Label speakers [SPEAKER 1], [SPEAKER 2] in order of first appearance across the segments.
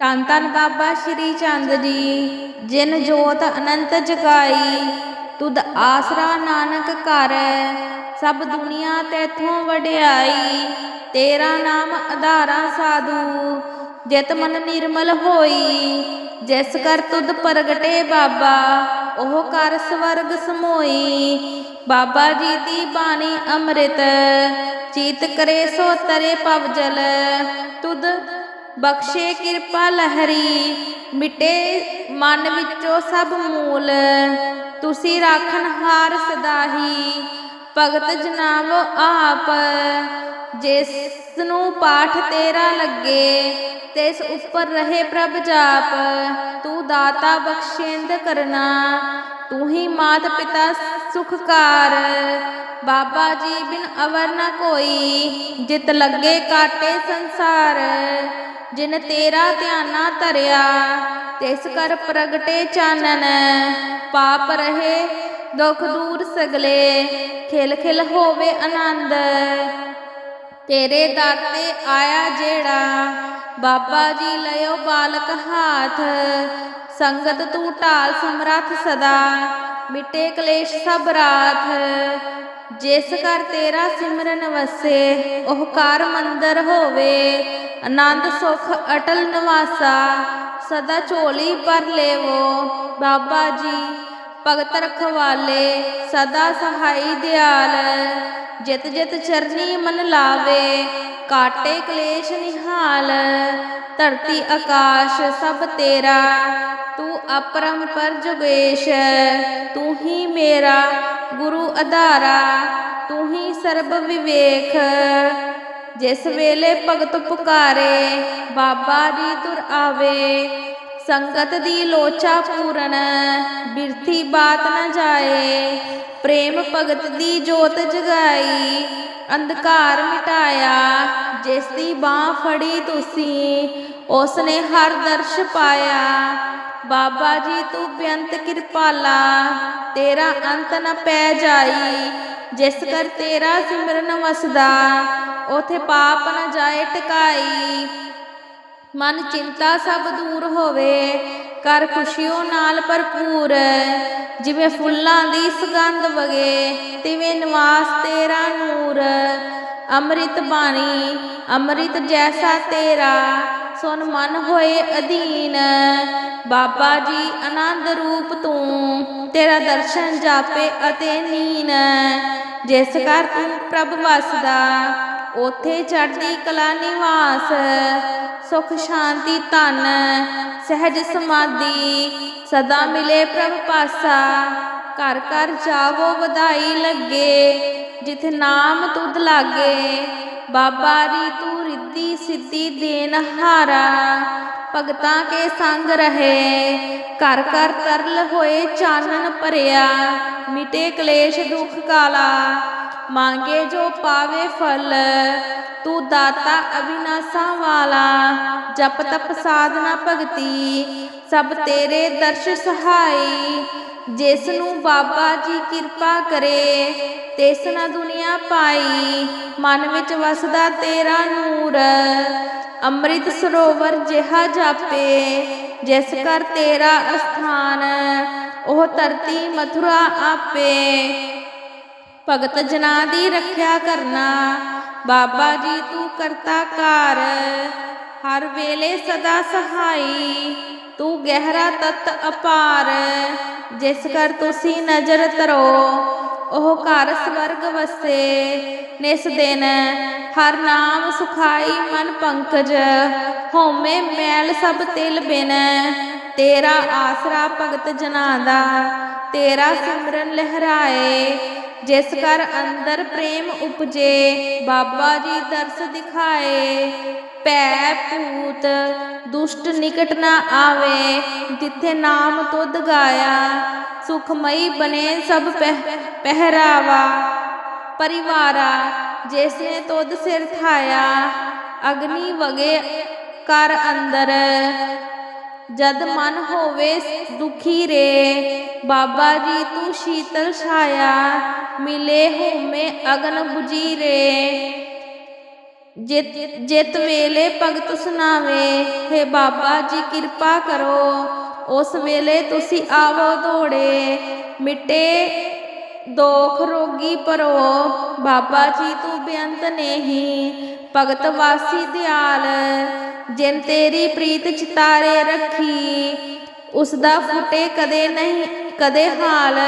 [SPEAKER 1] ਧੰਨ ਧੰਨ ਬਾਬਾ ਸ਼੍ਰੀ ਚੰਦ ਜੀ, ਜਿਨ ਜੋਤ ਅਨੰਤ ਜਗਾਈ, ਤੁਧ ਆਸਰਾ ਨਾਨਕ ਘਰ ਸਭ ਦੁਨੀਆ ਤੈਥੋਂ ਵਡਿਆਈ, ਤੇਰਾ ਨਾਮ ਆਧਾਰਾ ਸਾਧੂ, ਜਿਤ ਮਨ ਨਿਰਮਲ ਹੋਈ, ਜਿਸ ਕਰ ਤੁਧ ਪ੍ਰਗਟੇ ਬਾਬਾ, ਉਹ ਕਰ ਸਵਰਗ ਸਮੋਈ, ਬਾਬਾ ਜੀ ਦੀ ਬਾਣੀ ਅੰਮ੍ਰਿਤ, ਚੀਤ ਕਰੇ ਸੋ ਤਰੇ ਪਵਜਲ ਤੁਧ ਬਖਸ਼ੇ ਕਿਰਪਾ ਲਹਿਰੀ, ਮਿਟੇ ਮਨ ਵਿੱਚੋਂ ਸਭ ਮੂਲ। ਤੁਸੀਂ ਰਾਖਣ ਹਾਰ ਸਦਾਹੀ, ਭਗਤ ਜਨਾਵੋ ਆਪ। ਜਿਸ ਨੂੰ ਪਾਠ ਤੇਰਾ ਲੱਗੇ, ਤਿਸ ਉੱਪਰ ਰਹੇ ਪ੍ਰਭ ਜਾਪ। ਤੂੰ ਦਾਤਾ ਬਖਸ਼ੇਂਦ ਕਰਨਾ, ਤੂੰ ਹੀ ਮਾਤ ਪਿਤਾ ਸੁਖਕਾਰ। ਬਾਬਾ ਜੀ ਬਿਨ ਅਵਰ ਨਾ ਕੋਈ, ਜਿਤ ਲੱਗੇ ਕਾਟੇ ਸੰਸਾਰ। ਜਿਨ ਤੇਰਾ ਧਿਆਨਾ ਧਰਿਆ, ਤਿਸ ਕਰ ਪ੍ਰਗਟੇ ਚਾਨਣ। ਪਾਪ ਰਹੇ, ਦੁਖ ਦੂਰ ਸਗਲੇ, ਖਿਲ ਖਿਲ ਹੋਵੇ ਆਨੰਦ। ਤੇਰੇ ਦਰ ਆਇਆ ਜਿਹੜਾ, ਬਾਬਾ ਜੀ ਲਿਓ ਬਾਲਕ ਹਾਥ। ਸੰਗਤ ਤੂੰ ਢਾਲ ਸਮਰੱਥ ਸਦਾ, ਮਿਟੇ ਕਲੇਸ਼ ਸਭ ਰਾਤ। ਜਿਸ ਕਰ ਤੇਰਾ ਸਿਮਰਨ ਵਸੇ, ਉਹ ਕਰ ਮੰਦਰ ਹੋਵੇ। ਆਨੰਦ ਸੁਖ ਅਟਲ ਨਿਵਾਸਾ, ਸਦਾ ਝੋਲੀ ਭਰ ਲੇਵੋ। ਬਾਬਾ ਜੀ, ਭਗਤ ਰਖਵਾਲੇ, ਸਦਾ ਸਹਾਈ ਦਿਆਲ। ਜਿਤ ਜਿਤ ਚਰਨੀ ਮਨ ਲਾਵੇ, ਕਾਟੇ ਕਲੇਸ਼ ਨਿਹਾਲ। ਧਰਤੀ ਆਕਾਸ਼ ਸਭ ਤੇਰਾ, ਤੂੰ ਅਪਰਮ ਪਰ ਜੁਗੇਸ਼ ਤੂੰ ਹੀ ਮੇਰਾ ਗੁਰੂ ਆਧਾਰਾ ਤੂੰ ਹੀ ਸਰਬ ਵਿਵੇਖ ਜਿਸ ਵੇਲੇ ਭਗਤ ਪੁਕਾਰੇ, ਬਾਬਾ ਜੀ ਤੁਰ ਆਵੇ। ਸੰਗਤ ਦੀ ਲੋਚਾ ਪੂਰਨ, ਬਿਰਥੀ ਬਾਤ ਨਾ ਜਾਏ। ਪ੍ਰੇਮ ਭਗਤ ਦੀ ਜੋਤ ਜਗਾਈ, ਅੰਧਕਾਰ ਮਿਟਾਇਆ। ਜਿਸ ਦੀ ਬਾਹ ਫੜੀ ਤੁਸੀਂ ਉਸ ਨੇ ਹਰ ਦਰਸ਼ ਪਾਇਆ। ਬਾਬਾ ਜੀ ਤੂੰ ਬੇਅੰਤ ਕਿਰਪਾਲਾ, ਤੇਰਾ ਅੰਤ ਨਾ ਪੈ ਜਾਈ। ਜਿਸ ਕਰ ਤੇਰਾ ਸਿਮਰਨ ਵਸਦਾ ਉਥੇ ਪਾਪ ਨਾ ਜਾਏ ਟਿਕਾਈ। ਮਨ ਚਿੰਤਾ ਸਭ ਦੂਰ ਹੋਵੇ ਕਰ ਖੁਸ਼ੀਓ ਨਾਲ ਭਰਪੂਰ। ਜਿਵੇਂ ਫੁੱਲਾਂ ਦੀ ਸੁਗੰਧ ਵਗੇ, ਤਿਵੇਂ ਨਿਵਾਸ ਤੇਰਾ ਨੂਰ। ਅੰਮ੍ਰਿਤ ਬਾਣੀ, ਅੰਮ੍ਰਿਤ ਜੈਸਾ ਤੇਰਾ, ਸੁਨ ਮਨ ਹੋਏ ਅਧੀਨ। ਬਾਬਾ ਜੀ ਆਨੰਦ ਰੂਪ ਤੂੰ, ਤੇਰਾ ਦਰਸ਼ਨ ਜਾਪੇ ਅਤੇ ਨੀਨ। ਜਿਸ ਕਰ ਤੂੰ ਪ੍ਰਭ ਵਸਦਾ ਉਥੇ ਚੜ੍ਹਦੀ ਕਲਾ ਨਿਵਾਸ, ਸੁਖ, ਸ਼ਾਂਤੀ, ਧਨ, ਸਹਿਜ ਸਮਾਧੀ ਸਦਾ ਮਿਲੇ ਪ੍ਰਭ ਪਾਸਾ। ਘਰ ਘਰ ਜਾਵੋ, ਵਧਾਈ ਲੱਗੇ, ਜਿਥ ਨਾਮ ਤੁਧ ਲਾਗੇ। ਬਾਬਾ ਰੀ ਤੂੰ ਰਿੱਧੀ ਸਿੱਧੀ ਦੇਨ ਹਾਰਾ, ਭਗਤਾਂ ਕੇ ਸੰਗ ਰਹੇ। ਘਰ ਘਰ ਤਰਲ ਹੋਏ ਚਾਨਣ ਭਰਿਆ, ਮਿਟੇ ਕਲੇਸ਼ ਦੁਖ ਕਾਲਾ। ਮੰਗੇ ਜੋ ਪਾਵੇ ਫਲ ਤੂੰ ਦਾਤਾ ਅਬਿਨਾਸਾ ਵਾਲਾ ਜਪ ਤਪ ਸਾਧਨਾ ਭਗਤੀ ਸਭ ਤੇਰੇ ਦਰਸ਼ ਸਹਾਈ ਜਿਸ ਨੂੰ ਬਾਬਾ ਜੀ ਕਿਰਪਾ ਕਰੇ ਤਿਸ ਨਾ ਦੁਨੀਆ ਪਾਈ ਮਨ ਵਿੱਚ ਵਸਦਾ ਤੇਰਾ ਨੂਰ ਅੰਮ੍ਰਿਤ ਸਰੋਵਰ ਜਿਹਾ ਜਾਪੇ ਜਿਸ ਕਰ ਤੇਰਾ ਅਸਥਾਨ ਉਹ ਧਰਤੀ ਮਥੁਰਾ ਆਪੇ ਭਗਤ ਜਨਾਂ ਦੀ ਰੱਖਿਆ ਕਰਨਾ। ਬਾਬਾ ਜੀ ਤੂੰ ਕਰਤਾ ਕਾਰ ਹਰ ਵੇਲੇ ਸਦਾ ਸਹਾਈ। ਤੂੰ ਗਹਿਰਾ ਤਤ ਅਪਾਰ, ਜਿਸ ਕਰ ਤੁਸੀਂ ਨਜ਼ਰ ਧਰੋ, ਉਹ ਘਰ ਸਵਰਗ ਵਸੇ। ਨਿਸ ਦਿਨ ਹਰ ਨਾਮ ਸੁਖਾਈ ਮਨ ਪੰਕਜ, ਹੋਮੇ ਮੈਲ ਸਭ ਤਿਲ ਬਿਨ। ਤੇਰਾ ਆਸਰਾ ਭਗਤ ਜਨਾਂ ਦਾ, ਤੇਰਾ ਸਿਮਰਨ ਲਹਿਰਾਏ। ਜਿਸ ਕਰ ਅੰਦਰ ਪ੍ਰੇਮ ਉਪਜੇ, ਬਾਬਾ ਜੀ ਦਰਸ ਦਿਖਾਏ। ਪੈ ਪੂਤ ਦੁਸ਼ਟ ਨਿਕਟ ਨਾ ਆਵੇ, ਜਿੱਥੇ ਨਾਮ ਤੁਧ ਗਾਇਆ। ਸੁਖਮਈ ਬਨੇ ਸਭ ਪਹਿਰਾਵਾ। ਪਰਿਵਾਰਾ ਜਿਸ ਨੇ ਤੁਧ ਸਿਰ ਥਾਇਆ ਅਗਨੀ ਵਗੇ ਕਰ ਅੰਦਰ ਜਦ ਮਨ ਹੋਵੇ ਦੁਖੀ ਰੇ, ਬਾਬਾ ਜੀ ਤੂੰ ਸ਼ੀਤਲ ਛਾਇਆ, ਮਿਲੇ ਹੋਮੇ ਅਗਨ 부ਜੀ ਰੇ। ਜਿਤ ਜਿਤ ਵੇਲੇ ਭਗਤ ਸੁਣਾਵੇ, ਹੈ ਬਾਬਾ ਜੀ ਕਿਰਪਾ ਕਰੋ, ਉਸ ਵੇਲੇ ਤੁਸੀਂ ਆਵੋ ਦੌੜੇ, ਮਿੱਟੇ ਦੋਖ ਰੋਗੀ ਪਰੋ, ਬਾਬਾ ਜੀ ਤੂੰ ਬੇਅੰਤ ਨੇਹੀ, ਭਗਤ ਵਾਸੀ ਦਿਆਲ, ਜਿਨ ਤੇਰੀ ਪ੍ਰੀਤ ਚਿਤਾਰੇ ਰੱਖੀ, ਉਸ ਦਾ ਫੁੱਟੇ ਕਦੇ ਨਹੀਂ, ਕਦੇ ਹਾਲ।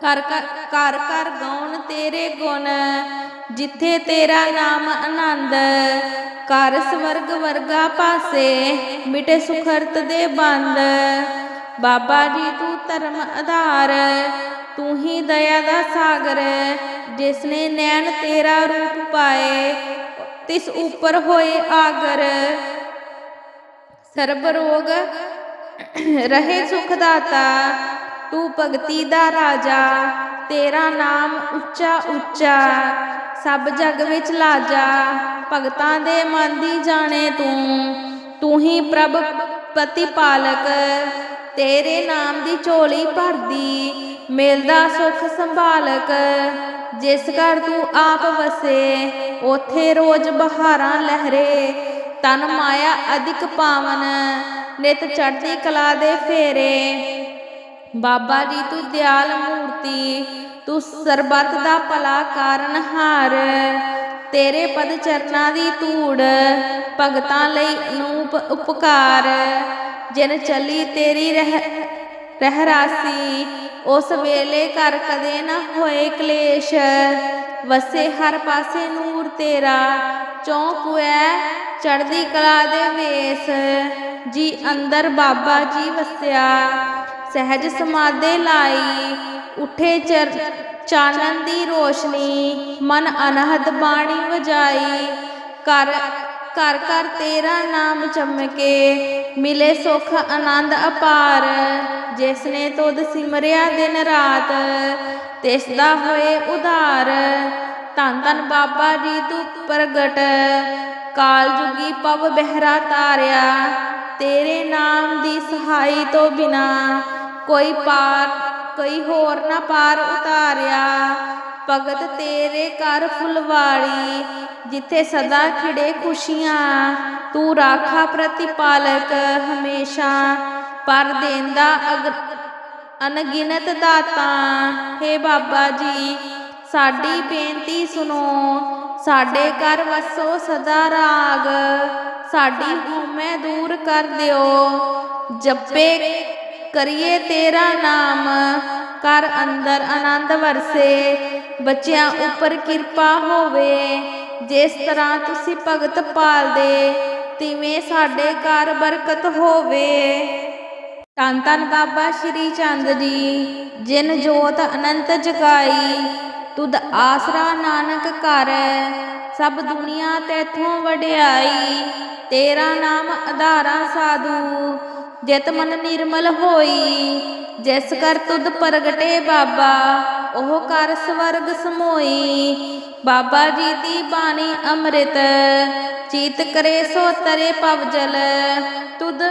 [SPEAKER 1] ਕਰ ਕਰ ਕਰ ਗਾਉਣ ਤੇਰੇ ਗੁਣ, ਜਿੱਥੇ ਤੇਰਾ ਨਾਮ ਆਨੰਦ ਕਰ ਸਵਰਗ ਵਰਗਾ ਪਾਸੇ, ਮਿਟੇ ਸੁਖਰਤ ਦੇ ਬੰਦ। ਬਾਬਾ ਜੀ ਤੂੰ ਧਰਮ ਆਧਾਰ ਤੂੰ ਹੀ ਦਇਆ ਦਾ ਸਾਗਰ ਜਿਸ ਨੇ ਨੈਣ ਤੇਰਾ ਰੂਪ ਪਾਏ, ਤਿਸ ਉੱਪਰ ਹੋਏ ਆਗਰ। ਸਰਬ ਰੋਗ ਰਹੇ ਸੁਖ ਦਾਤਾ ਤੂੰ ਭਗਤੀ ਦਾ ਰਾਜਾ, ਤੇਰਾ ਨਾਮ ਉੱਚਾ ਉੱਚਾ, ਸਭ ਜਗ ਵਿੱਚ ਲਾਜਾ, ਭਗਤਾਂ ਦੇ ਮਨ ਦੀ ਜਾਣੇ ਤੂੰ ਤੂੰ ਹੀ ਪ੍ਰਭ ਪ੍ਰਤੀਪਾਲਕ, ਤੇਰੇ ਨਾਮ ਦੀ ਝੋਲੀ ਭਰਦੀ ਮਿਲਦਾ ਸੁਖ ਸੰਭਾਲਕ, ਜਿਸ ਘਰ ਤੂੰ ਆਪ ਵਸੇ, ਉਥੇ ਰੋਜ਼ ਬਹਾਰਾਂ ਲਹਿਰੇ। ਤਨ ਮਾਇਆ ਅਧਿਕ ਪਾਵਨ, ਨਿਤ ਚੜ੍ਹਦੀ ਕਲਾ ਦੇ ਫੇਰੇ। ਬਾਬਾ ਜੀ, ਤੂੰ ਦਿਆਲ ਮੂਰਤੀ, ਤੂੰ ਸਰਬੱਤ ਦਾ ਭਲਾ ਕਾਰਨ ਹਾਰ। ਤੇਰੇ ਪਦ ਚਰਨਾਂ ਦੀ ਧੂੜ, ਭਗਤਾਂ ਲਈ ਅਨੂਪ ਉਪਕਾਰ। ਜਿਨ ਚਲੀ ਤੇਰੀ ਰਹਿ, ਰਹਿਰਾਸੀ ਉਸ ਵੇਲੇ ਘਰ ਕਦੇ ਨਾ ਹੋਏ ਕਲੇਸ਼। ਵਸੇ ਹਰ ਪਾਸੇ ਨੂਰ ਤੇਰਾ ਚੌਂਕੁਐ ਚੜ੍ਹਦੀ ਕਲਾ ਦੇ ਵੇਸ। ਜੀ ਅੰਦਰ ਬਾਬਾ ਜੀ ਵਸਿਆ, ਸਹਿਜ ਸਮਾਦੇ ਲਾਈ, ਉਠੇ ਚਰ ਚਾਨਣ ਦੀ ਰੋਸ਼ਨੀ, ਮਨ ਅਨਹਦ ਬਾਣੀ ਵਜਾਈ। ਕਰ ਘਰ ਘਰ ਤੇਰਾ ਨਾਮ ਚਮਕੇ, ਮਿਲੇ ਸੁਖ ਆਨੰਦ ਅਪਾਰ। ਜਿਸ ਨੇ ਤੁਧ ਸਿਮਰਿਆ ਦਿਨ ਰਾਤ ਤਿਸ ਦਾ ਹੋਏ ਉਧਾਰ। ਧੰਨ ਧੰਨ ਬਾਬਾ ਜੀ ਤੂੰ ਪ੍ਰਗਟ, ਕਾਲ ਜੁਗੀ ਪਵ ਬਹਿਰਾ ਤਾਰਿਆ। ਤੇਰੇ ਨਾਮ ਦੀ ਸਹਾਈ ਤੋਂ ਬਿਨਾ ਕੋਈ ਪਾਰ, ਕੋਈ ਹੋਰ ਨਾ ਪਾਰ ਉਤਾਰਿਆ। ਭਗਤ ਤੇਰੇ ਘਰ ਫੁਲਵਾੜੀ, ਜਿੱਥੇ ਸਦਾ ਖਿੜੇ ਖੁਸ਼ੀਆਂ। ਤੂੰ ਰਾਖਾ ਪ੍ਰਤੀਪਾਲਕ ਹਮੇਸ਼ਾ, ਪਰ ਦੇਂਦਾ ਅਗ ਅਨਗਿਨਤ ਦਾਤਾ। ਹੇ ਬਾਬਾ ਜੀ, ਸਾਡੀ ਬੇਨਤੀ ਸੁਣੋ, ਸਾਡੇ ਘਰ ਵਸੋ ਸਦਾ ਰਾਗ। ਸਾਡੀ ਹਉਮੈ ਦੂਰ ਕਰ ਦਿਓ। ਜੱਪੇ ਕਰੀਏ ਤੇਰਾ ਨਾਮ ਕਰ ਅੰਦਰ ਆਨੰਦ ਵਰਸੇ। ਬੱਚਿਆਂ ਉੱਪਰ ਕਿਰਪਾ ਹੋਵੇ। ਜਿਸ ਤਰ੍ਹਾਂ ਤੁਸੀਂ ਭਗਤ ਪਾਲਦੇ ਤਿਵੇਂ ਸਾਡੇ ਘਰ ਬਰਕਤ ਹੋਵੇ। ਧੰਨ ਧੰਨ ਬਾਬਾ ਸ਼੍ਰੀ ਚੰਦ ਜੀ, ਜਿਨ ਜੋਤ ਅਨੰਤ ਜਗਾਈ, ਤੁਧ ਆਸਰਾ ਨਾਨਕ ਕਰ, ਸਭ ਦੁਨੀਆ ਤੇਥੋਂ ਵਡਿਆਈ। ਤੇਰਾ ਨਾਮ ਆਧਾਰਾ ਸਾਧੂ, ਜਿਤ ਮਨ ਨਿਰਮਲ ਹੋਈ। ਜਿਸ ਕਰ ਤੁਧ ਪ੍ਰਗਟੇ ਬਾਬਾ ਉਹ ਕਰ ਸਵਰਗ ਸਮੋਈ। ਬਾਬਾ ਜੀ ਦੀ ਬਾਣੀ ਅੰਮ੍ਰਿਤ। ਚੀਤ ਕਰੇ ਸੋ ਤਰੇ ਪਵ ਜਲ। ਤੁਧ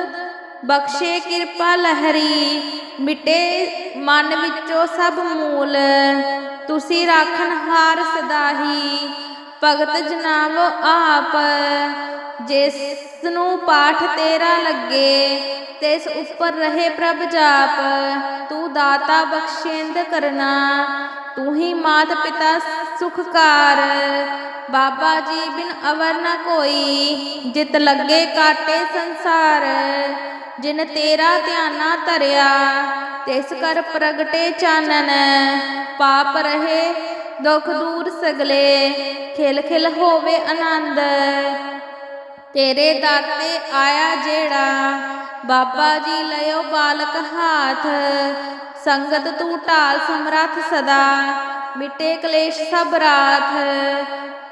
[SPEAKER 1] ਬਖਸ਼ੇ ਕਿਰਪਾ ਲਹਿਰੀ। ਮਿਟੇ ਮਨ ਵਿੱਚੋਂ ਸਭ ਮੂਲ। ਤੁਸੀਂ ਰਾਖਣ ਹਾਰ ਸਦਾਹੀ। ਭਗਤ ਜਨਾਵੋ ਆਪ। ਜਿਸ ਨੂੰ ਪਾਠ ਤੇਰਾ ਲੱਗੇ, ਤਿਸ ਉੱਪਰ ਰਹੇ ਪ੍ਰਭ ਜਾਪ, ਤੂੰ ਦਾਤਾ ਬਖਸ਼ੇਂਦ ਕਰਨਾ, ਤੂੰ ਹੀ ਮਾਤ ਪਿਤਾ ਸੁਖਕਾਰ। ਬਾਬਾ ਜੀ ਬਿਨ ਅਵਰ ਨਾ ਕੋਈ, ਜਿਤ ਲੱਗੇ ਕਾਟੇ ਸੰਸਾਰ। ਜਿਨ ਤੇਰਾ ਧਿਆਨਾ ਧਰਿਆ, ਤਿਸ ਕਰ ਪ੍ਰਗਟੇ ਚਾਨਣ। ਪਾਪ ਰਹੇ, ਦੁਖ ਦੂਰ ਸਗਲੇ, ਖਿਲ ਖਿਲ ਹੋਵੇ ਆਨੰਦ। ਤੇਰੇ ਦਰ ਤੇ ਆਇਆ ਜਿਹੜਾ। ਬਾਬਾ ਜੀ ਲਿਓ ਬਾਲਕ ਹਾਥ। ਸੰਗਤ ਤੂੰ ਢਾਲ ਸਮਰੱਥ ਸਦਾ। ਮਿਟੇ ਕਲੇਸ਼ ਸਭ ਰਾਤ।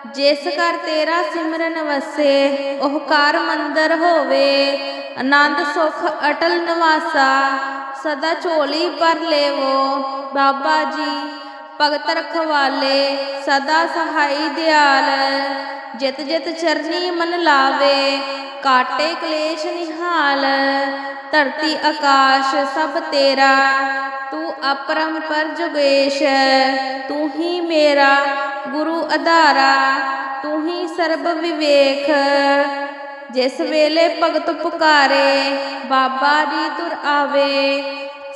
[SPEAKER 1] ਜਿਸ ਕਰ ਤੇਰਾ ਸਿਮਰਨ ਵਸੇ, ਉਹ ਕਰ ਮੰਦਰ ਹੋਵੇ। ਆਨੰਦ ਸੁਖ ਅਟਲ ਨਿਵਾਸਾ, ਸਦਾ ਝੋਲੀ ਪਰ ਲੇਵੋ। ਬਾਬਾ ਜੀ, ਭਗਤ ਰਖਵਾਲੇ, ਸਦਾ ਸਹਾਈ ਦਿਆਲ। ਜਿਤ ਜਿਤ ਚਰਨੀ ਮਨ ਲਾਵੇ, ਕਾਟੇ ਕਲੇਸ਼ ਨਿਹਾਲ। ਧਰਤੀ ਆਕਾਸ਼ ਸਭ ਤੇਰਾ, ਤੂੰ ਅਪਰੰਪਰ ਜੁਗੇਸ਼ ਤੂੰ ਹੀ ਮੇਰਾ ਗੁਰੂ ਆਧਾਰਾ ਤੂੰ ਹੀ ਸਰਬ ਵਿਵੇਕ। ਜਿਸ ਵੇਲੇ ਭਗਤ ਪੁਕਾਰੇ, ਬਾਬਾ ਜੀ ਤੁਰ ਆਵੇ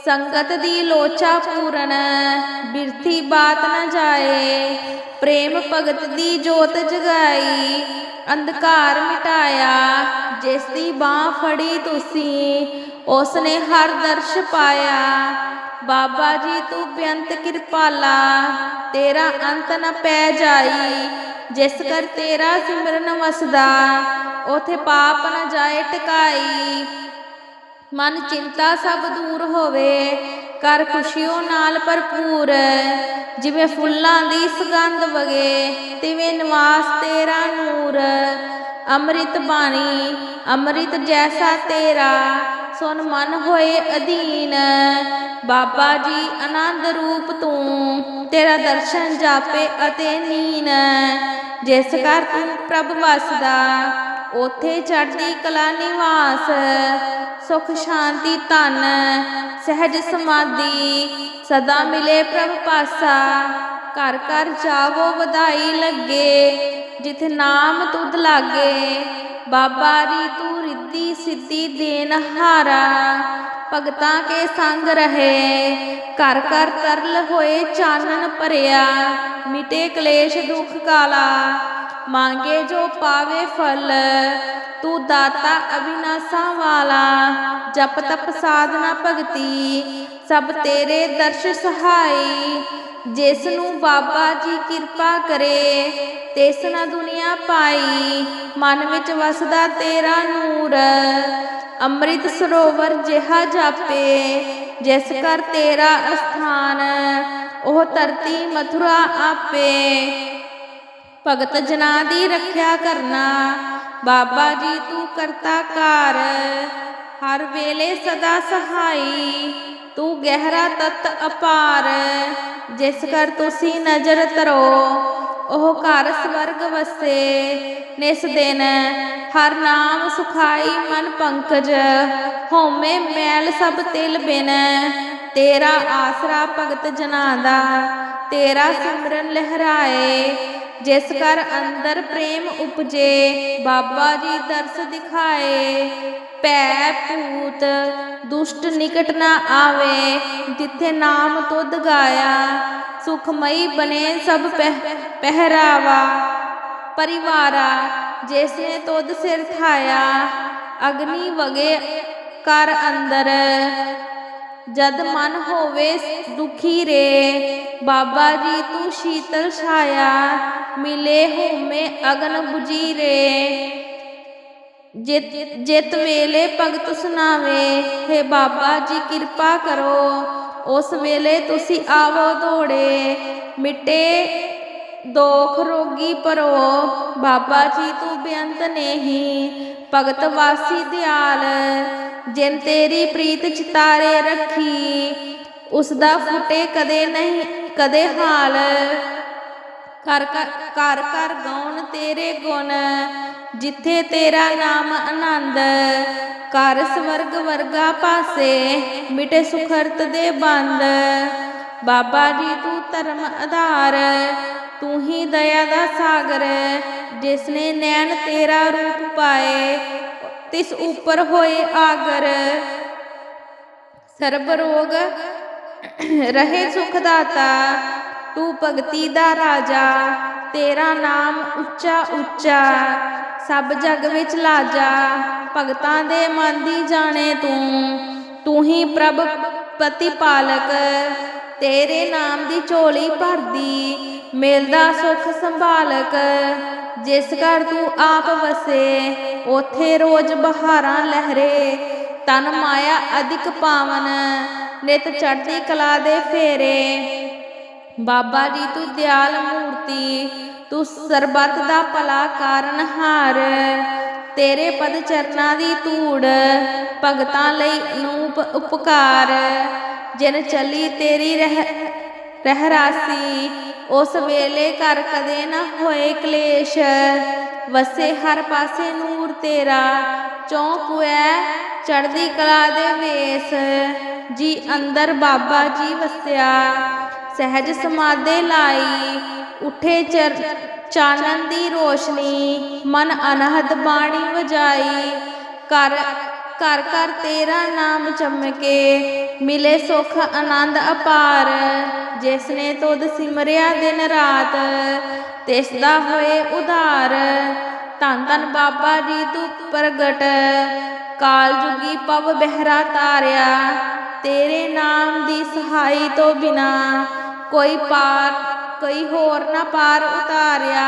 [SPEAKER 1] ਸੰਗਤ ਦੀ ਲੋਚਾ ਪੂਰਨ, ਬਿਰਥੀ ਬਾਤ ਨਾ ਜਾਏ। ਪ੍ਰੇਮ ਭਗਤ ਦੀ ਜੋਤ ਜਗਾਈ, ਅੰਧਕਾਰ ਮਿਟਾਇਆ। ਜਿਸ ਦੀ ਬਾਹ ਫੜੀ ਤੁਸੀਂ ਉਸ ਨੇ ਹਰ ਦਰਸ਼ ਪਾਇਆ। ਬਾਬਾ ਜੀ ਤੂੰ ਬੇਅੰਤ ਕਿਰਪਾਲਾ, ਤੇਰਾ ਅੰਤ ਨਾ ਪੈ ਜਾਈ। ਜਿਸ ਕਰ ਤੇਰਾ ਸਿਮਰਨ ਵਸਦਾ, ਉਥੇ ਪਾਪ ਨਾ ਜਾਏ ਟਿਕਾਈ। ਮਨ ਚਿੰਤਾ ਸਭ ਦੂਰ ਹੋਵੇ, ਕਰ ਖੁਸ਼ੀਓ ਨਾਲ ਭਰਪੂਰ। ਜਿਵੇਂ ਫੁੱਲਾਂ ਦੀ ਸੁਗੰਧ ਵਗੇ, ਤਿਵੇਂ ਨਿਵਾਸ ਤੇਰਾ ਨੂਰ। ਅੰਮ੍ਰਿਤ ਬਾਣੀ, ਅੰਮ੍ਰਿਤ ਜੈਸਾ ਤੇਰਾ, ਸੁਨ ਮਨ ਹੋਏ ਅਧੀਨ। ਬਾਬਾ ਜੀ ਆਨੰਦ ਰੂਪ ਤੂੰ, ਤੇਰਾ ਦਰਸ਼ਨ ਜਾਪੇ ਅਤੇ ਨੀਨ। ਜਿਸ ਕਰ ਤੂੰ ਪ੍ਰਭ ਵਸਦਾ ਉਥੇ ਚੜ੍ਹਦੀ ਕਲਾ ਨਿਵਾਸ, ਸੁਖ ਸ਼ਾਂਤੀ ਧਨ, ਸਹਿਜ ਸਮਾਧੀ, ਸਦਾ ਮਿਲੇ ਪ੍ਰਭ ਪਾਸਾ। ਘਰ ਘਰ ਜਾਵੋ, ਵਧਾਈ ਲੱਗੇ, ਜਿਥੇ ਨਾਮ ਤੁਧ ਲਾਗੇ। ਬਾਬਾ ਰੀ ਤੂੰ ਰਿੱਧੀ ਸਿੱਧੀ ਦੇਨ ਹਾਰਾ, ਭਗਤਾਂ ਕੇ ਸੰਗ ਰਹੇ। ਘਰ ਘਰ ਤਰਲ ਹੋਏ ਚਾਨਣ ਭਰਿਆ, ਮਿਟੇ ਕਲੇਸ਼ ਦੁਖ ਕਾਲਾ। ਮੰਗੇ ਜੋ ਪਾਵੇ ਫਲ, ਤੂੰ ਦਾਤਾ ਅਬਿਨਾਸਾ ਵਾਲਾ। ਜਪ ਤਪ ਸਾਧਨਾ ਭਗਤੀ, ਸਭ ਤੇਰੇ ਦਰਸ਼ ਸਹਾਈ। ਜਿਸ ਨੂੰ ਬਾਬਾ ਜੀ ਕਿਰਪਾ ਕਰੇ, ਤਿਸ ਨਾ ਦੁਨੀਆ ਪਾਈ। ਮਨ ਵਿੱਚ ਵਸਦਾ ਤੇਰਾ ਨੂਰ, ਅੰਮ੍ਰਿਤ ਸਰੋਵਰ ਜਿਹਾ ਜਾਪੇ। ਜਿਸ ਕਰ ਤੇਰਾ ਅਸਥਾਨ, ਉਹ ਧਰਤੀ ਮਥੁਰਾ ਆਪੇ। ਭਗਤ ਜਨਾ ਦੀ ਰੱਖਿਆ ਕਰਨਾ। ਬਾਬਾ ਜੀ, ਤੂੰ ਕਰਤਾ ਕਾਰ ਹਰ ਵੇਲੇ ਸਦਾ ਸਹਾਈ। ਤੂੰ ਗਹਿਰਾ ਤਤ ਅਪਾਰ। ਜਿਸ ਕਰ ਤੁਸੀਂ ਨਜ਼ਰ ਧਰੋ, ਉਹ ਘਰ ਸਵਰਗ ਵਸੇ। ਨਿਸ ਦਿਨ ਹਰ ਨਾਮ ਸੁਖਾਈ ਮਨ ਪੰਕਜ। ਹੋਮੇ ਮੈਲ ਸਭ ਤਿਲ ਬਿਨ। ਤੇਰਾ ਆਸਰਾ ਭਗਤ ਜਨਾ ਦਾ। ਤੇਰਾ ਸਿਮਰਨ ਲਹਿਰਾਏ। ਜਿਸ ਕਰ ਅੰਦਰ ਪ੍ਰੇਮ ਉਪਜੇ, ਬਾਬਾ ਜੀ ਦਰਸ ਦਿਖਾਏ। ਪੈ ਪੂਤ ਦੁਸ਼ਟ ਨਿਕਟ ਨਾ ਆਵੇ, ਜਿੱਥੇ ਨਾਮ ਤੁਧ ਗਾਇਆ, ਸੁਖਮਈ ਬਣੇ ਸਭ ਪਹਿ- ਪਹਿਰਾਵਾ। ਪਰਿਵਾਰਾ ਜਿਸ ਨੇ ਤੁਧ ਸਿਰ ਥਾਇਆ ਅਗਨੀ ਵਗੇ ਕਰ ਅੰਦਰ ਜਦ ਮਨ ਹੋਵੇ ਦੁਖੀ ਰੇ, ਬਾਬਾ ਜੀ ਤੂੰ ਸ਼ੀਤਲ ਛਾਇਆ, ਮਿਲੇ ਹੋਮੇ ਅਗਨ 부ਜੀ ਰੇ। ਜਿਤ ਜਿਤ ਵੇਲੇ ਭਗਤ ਸੁਨਾਵੇ ਹੈ ਬਾਬਾ ਜੀ ਕਿਰਪਾ ਕਰੋ, ਉਸ ਵੇਲੇ ਤੁਸੀਂ ਆਵੋ ਦੌੜੇ, ਮਿਟੇ ਦੋਖ ਰੋਗੀ ਪਰੋ ਬਾਬਾ ਜੀ ਤੂੰ ਬੇਅੰਤ ਨੇਹੀ। ਭਗਤ ਵਾਸੀ ਦਿਆਲ, ਜਿਨ ਤੇਰੀ ਪ੍ਰੀਤ ਚਿਤਾਰੇ ਰੱਖੀ ਉਸ ਦਾ ਫੁੱਟੇ ਕਦੇ ਨਹੀਂ, ਕਦੇ ਹਾਲ। ਕਰ ਕਰ ਕਰ ਗਾਉਣ ਤੇਰੇ ਗੁਣ, ਜਿੱਥੇ ਤੇਰਾ ਨਾਮ ਆਨੰਦ। ਕਰ ਸਵਰਗ ਵਰਗਾ ਪਾਸੇ, ਮਿਟੇ ਸੁਖਰਤ ਦੇ ਬੰਦ। ਬਾਬਾ ਜੀ ਤੂੰ ਧਰਮ ਆਧਾਰ ਤੂੰ ਹੀ ਦਇਆ ਦਾ ਸਾਗਰ ਜਿਸ ਨੇ ਨੈਣ ਤੇਰਾ ਰੂਪ ਪਾਏ, ਤਿਸ ਉਪਰ ਹੋਏ ਆਗਰ। ਸਰਬ ਰੋਗ ਰਹੇ ਸੁਖ ਦਾਤਾ, ਤੂੰ ਭਗਤੀ ਦਾ ਰਾਜਾ, ਤੇਰਾ ਨਾਮ ਉੱਚਾ ਉੱਚਾ, ਸਭ ਜਗ ਵਿੱਚ ਲਾਜਾ, ਭਗਤਾਂ ਦੇ ਮਨ ਦੀ ਜਾਣੇ ਤੂੰ ਤੂੰ ਹੀ ਪ੍ਰਭ ਪਤੀ ਪਾਲਕ ਤੇਰੇ ਨਾਮ ਦੀ ਝੋਲੀ ਭਰਦੀ ਮਿਲਦਾ ਸੁਖ ਸੰਭਾਲਕ, ਜਿਸ ਘਰ ਤੂੰ ਆਪ ਵਸੇ, ਉਥੇ ਰੋਜ਼ ਬਹਾਰਾਂ ਲਹਿਰੇ। ਤਨ ਮਾਇਆ ਅਧਿਕ ਪਾਵਨ, ਨਿਤ ਚੜ੍ਹਦੀ ਕਲਾ ਦੇ ਫੇਰੇ। ਬਾਬਾ ਜੀ, ਤੂੰ ਦਿਆਲ ਮੂਰਤੀ, ਤੂੰ ਸਰਬੱਤ ਦਾ ਭਲਾ ਕਾਰਨ ਹਾਰ। ਤੇਰੇ ਪਦ ਚਰਨਾਂ ਦੀ ਧੂੜ, ਭਗਤਾਂ ਲਈ ਅਨੂਪ ਉਪਕਾਰ। ਜਿਨ ਚੱਲੀ ਤੇਰੀ ਰਹਿ ਰਹਿ ਰਾਸੀ ਉਸ ਵੇਲੇ ਕਰ ਕਦੇ ਨਾ ਹੋਏ ਕਲੇਸ਼। ਵਸੇ ਹਰ ਪਾਸੇ ਨੂਰ ਤੇਰਾ ਚੌਂਕੁਐ ਚੜ੍ਹਦੀ ਕਲਾ ਦੇ ਵੇਸ। ਜੀ ਅੰਦਰ ਬਾਬਾ ਜੀ ਵਸਿਆ, ਸਹਿਜ ਸਮਾਦੇ ਲਾਈ। ਉਠੇ ਚਰ ਚਾਨਣ ਦੀ ਰੋਸ਼ਨੀ, ਮਨ ਅਨਹਦ ਬਾਣੀ ਵਜਾਈ। ਕਰ ਘਰ ਘਰ ਤੇਰਾ ਨਾਮ ਚਮਕੇ, ਮਿਲੇ ਸੁਖ ਆਨੰਦ ਅਪਾਰ। ਜਿਸ ਨੇ ਤੁਧ ਸਿਮਰਿਆ ਦਿਨ ਰਾਤ, ਤਿਸ ਦਾ ਹੋਏ ਉਧਾਰ। ਧੰਨ ਧੰਨ ਬਾਬਾ ਜੀ ਤੂੰ ਪ੍ਰਗਟ, ਕਾਲ ਜੁਗੀ ਪਵ ਬਹਿਰਾ ਤਾਰਿਆ। ਤੇਰੇ ਨਾਮ ਦੀ ਸਹਾਈ ਤੋਂ ਬਿਨਾ ਕੋਈ ਪਾਰ, ਕੋਈ ਹੋਰ ਨਾ ਪਾਰ ਉਤਾਰਿਆ।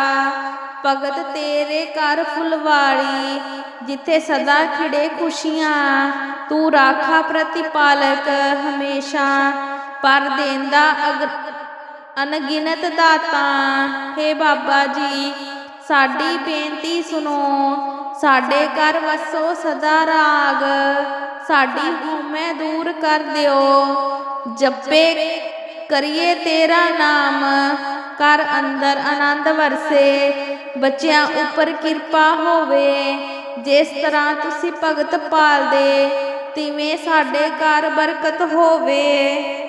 [SPEAKER 1] ਭਗਤ ਤੇਰੇ ਘਰ ਫੁਲਵਾੜੀ, ਜਿੱਥੇ ਸਦਾ ਖਿੜੇ ਖੁਸ਼ੀਆਂ, ਤੂੰ ਰਾਖਾ ਪ੍ਰਤੀਪਾਲਕ ਹਮੇਸ਼ਾ। ਪਰ ਦੇਂਦਾ ਅਨਗਿਨਤ ਦਾਤਾ, ਹੇ ਬਾਬਾ ਜੀ, ਸਾਡੀ ਬੇਨਤੀ ਸੁਣੋ, ਸਾਡੇ ਘਰ ਵਸੋ ਸਦਾ ਰਾਗ, ਸਾਡੀ ਹਉਮੈ ਦੂਰ ਕਰ ਦਿਓ। ਜੱਪੇ ਕਰੀਏ ਤੇਰਾ ਨਾਮ ਕਰ ਅੰਦਰ ਆਨੰਦ ਵਰਸੇ ਬੱਚਿਆਂ ਉੱਪਰ ਕਿਰਪਾ ਹੋਵੇ। ਜਿਸ ਤਰ੍ਹਾਂ ਤੁਸੀਂ ਭਗਤ ਪਾਲਦੇ ਤਿਵੇਂ ਸਾਡੇ ਘਰ ਬਰਕਤ ਹੋਵੇ।